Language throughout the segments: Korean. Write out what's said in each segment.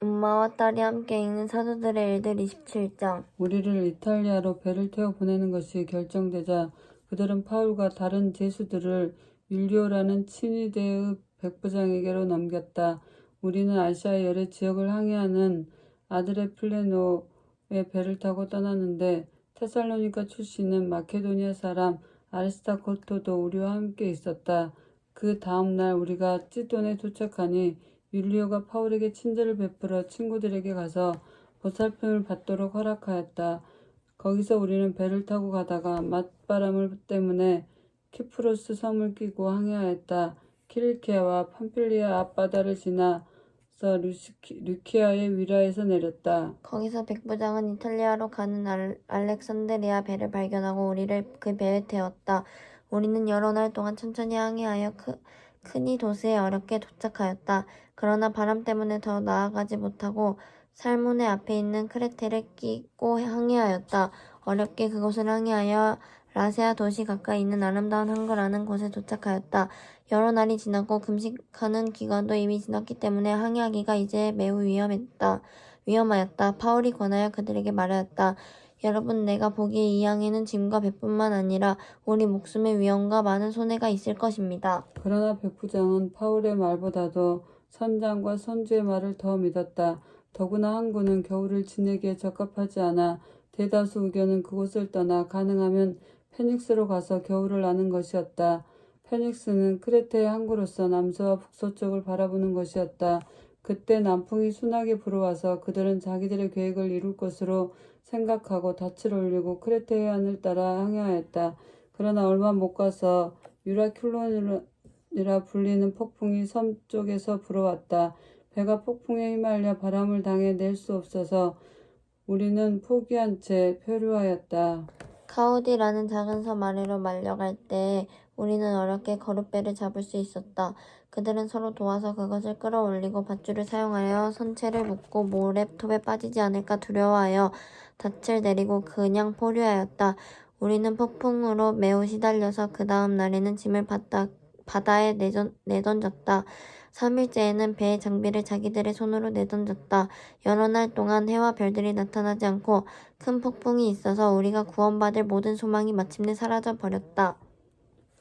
엄마와 딸이 함께 읽는 사도들의 일들 27장. 우리를 이탈리아로 배를 태워 보내는 것이 결정되자 그들은 파울과 다른 제수들을 율리오라는 친위대의 백부장에게로 넘겼다. 우리는 아시아 열의 지역을 항해하는 아드레 플레노의 배를 타고 떠났는데 테살로니카 출신은 마케도니아 사람 아리스타코토도 우리와 함께 있었다. 그 다음 날 우리가 찌돈에 도착하니 율리오가 파울에게 친절을 베풀어 친구들에게 가서 보살핌을 받도록 허락하였다. 거기서 우리는 배를 타고 가다가 맞바람 때문에 키프로스 섬을 끼고 항해하였다. 키릴키아와 팜필리아 앞바다를 지나서 루키아의 위라에서 내렸다. 거기서 백부장은 이탈리아로 가는 알, 알렉산드리아 배를 발견하고 우리를 그 배에 태웠다. 우리는 여러 날 동안 천천히 항해하여 크, 크니도스에 어렵게 도착하였다. 그러나 바람 때문에 더 나아가지 못하고 살모네 앞에 있는 크레테를 끼고 항해하였다. 어렵게 그곳을 항해하여 라세아 도시 가까이 있는 아름다운 항구라는 곳에 도착하였다. 여러 날이 지나고 금식하는 기간도 이미 지났기 때문에 항해하기가 이제 매우 위험했다. 위험하였다. 파울이 권하여 그들에게 말하였다. 여러분, 내가 보기에 이 항해는 짐과 배뿐만 아니라 우리 목숨의 위험과 많은 손해가 있을 것입니다. 그러나 백부장은 파울의 말보다도 선장과 선주의 말을 더 믿었다. 더구나 항구는 겨울을 지내기에 적합하지 않아 대다수 의견은 그곳을 떠나 가능하면 페닉스로 가서 겨울을 나는 것이었다. 페닉스는 크레테의 항구로서 남서와 북서쪽을 바라보는 것이었다. 그때 남풍이 순하게 불어와서 그들은 자기들의 계획을 이룰 것으로 생각하고 닻을 올리고 크레테 해안을 따라 항해하였다. 그러나 얼마 못 가서 유라큘론이라 불리는 폭풍이 섬 쪽에서 불어왔다. 배가 폭풍에 휘말려 바람을 당해 낼 수 없어서 우리는 포기한 채 표류하였다. 카우디라는 작은 섬 아래로 말려갈 때 우리는 어렵게 거룻배를 잡을 수 있었다. 그들은 서로 도와서 그것을 끌어올리고 밧줄을 사용하여 선체를 묶고 모래톱에 빠지지 않을까 두려워하여 닻을 내리고 그냥 포류하였다. 우리는 폭풍으로 매우 시달려서 그 다음 날에는 짐을 바다, 바다에 내전, 내던졌다. 3일째에는 배의 장비를 자기들의 손으로 내던졌다. 여러 날 동안 해와 별들이 나타나지 않고 큰 폭풍이 있어서 우리가 구원받을 모든 소망이 마침내 사라져 버렸다.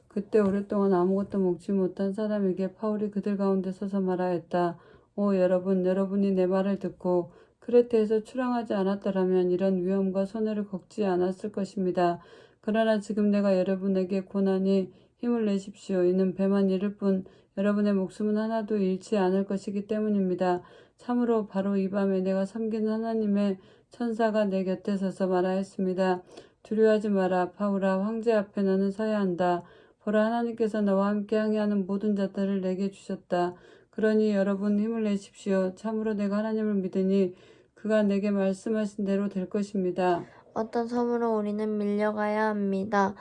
그때 오랫동안 아무것도 먹지 못한 사람에게 파울이 그들 가운데 서서 말하였다. 오 여러분, 여러분이 내 말을 듣고 크레테에서 출항하지 않았더라면 이런 위험과 손해를 겪지 않았을 것입니다. 그러나 지금 내가 여러분에게 고난이 힘을 내십시오. 이는 배만 잃을 뿐 여러분의 목숨은 하나도 잃지 않을 것이기 때문입니다. 참으로 바로 이 밤에 내가 섬기는 하나님의 천사가 내 곁에 서서 말하였습니다. 두려워하지 마라. 파울아, 황제 앞에 너는 서야 한다. 보라, 하나님께서 너와 함께 항해하는 모든 자들을 내게 주셨다. 그러니 여러분 힘을 내십시오. 참으로 내가 하나님을 믿으니 그가 내게 말씀하신 대로 될 것입니다. 어떤 섬으로 우리는 밀려가야 합니다.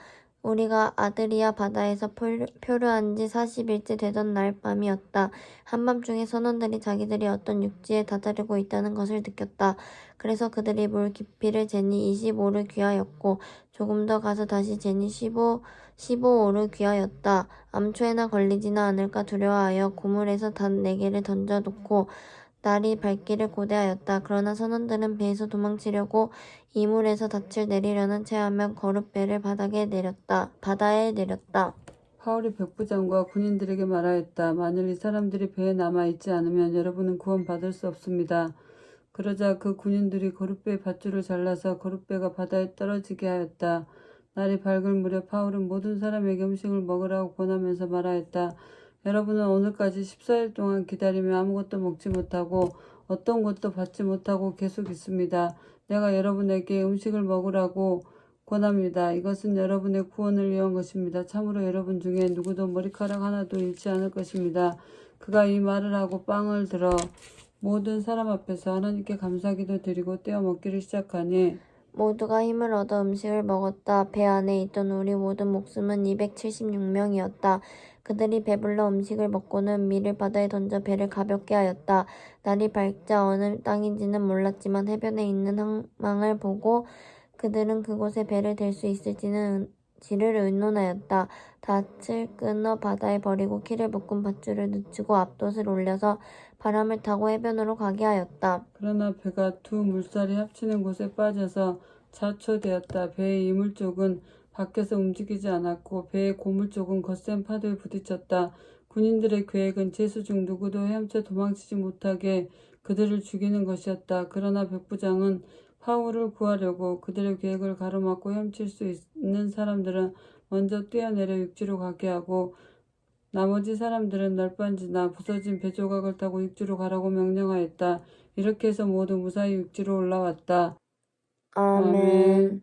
우리가 아드리아 바다에서 포- 표류한 지 40일째 되던 날 밤이었다. 한밤중에 선원들이 자기들이 어떤 육지에 다다르고 있다는 것을 느꼈다. 그래서 그들이 물 깊이를 재니 25를 귀하였고 조금 더 가서 다시 재니 15, 15오를 귀하였다. 암초에나 걸리지는 않을까 두려워하여 고물에서 단 4개를 던져놓고 날이 밝기를 고대하였다. 그러나 선원들은 배에서 도망치려고 이물에서 닻을 내리려는 체하며 거룻배를 바닥에 내렸다. 바다에 내렸다. 파울이 백부장과 군인들에게 말하였다. 만일 이 사람들이 배에 남아 있지 않으면 여러분은 구원받을 수 없습니다. 그러자 그 군인들이 거룻배의 밧줄을 잘라서 거룻배가 바다에 떨어지게 하였다. 날이 밝을 무렵 파울은 모든 사람에게 음식을 먹으라고 권하면서 말하였다. 여러분은 오늘까지 14일 동안 기다리며 아무것도 먹지 못하고 어떤 것도 받지 못하고 계속 있습니다. 내가 여러분에게 음식을 먹으라고 권합니다. 이것은 여러분의 구원을 위한 것입니다. 참으로 여러분 중에 누구도 머리카락 하나도 잃지 않을 것입니다. 그가 이 말을 하고 빵을 들어 모든 사람 앞에서 하나님께 감사기도 드리고 떼어 먹기를 시작하니 모두가 힘을 얻어 음식을 먹었다. 배 안에 있던 우리 모든 목숨은 276명이었다. 그들이 배불러 음식을 먹고는 밀을 바다에 던져 배를 가볍게 하였다. 날이 밝자 어느 땅인지는 몰랐지만 해변에 있는 항망을 보고 그들은 그곳에 배를 댈 수 있을지는 지를 의논하였다. 닻을 끊어 바다에 버리고 키를 묶은 밧줄을 늦추고 앞돛을 올려서 바람을 타고 해변으로 가게 하였다. 그러나 배가 두 물살이 합치는 곳에 빠져서 자초되었다. 배의 이물 쪽은 밖에서 움직이지 않았고 배의 고물 쪽은 거센 파도에 부딪혔다. 군인들의 계획은 제수 중 누구도 헤엄쳐 도망치지 못하게 그들을 죽이는 것이었다. 그러나 백부장은 파울을 구하려고 그들의 계획을 가로막고 헤엄칠 수 있는 사람들은 먼저 뛰어내려 육지로 가게 하고 나머지 사람들은 널빤지나 부서진 배 조각을 타고 육지로 가라고 명령하였다. 이렇게 해서 모두 무사히 육지로 올라왔다. 아멘.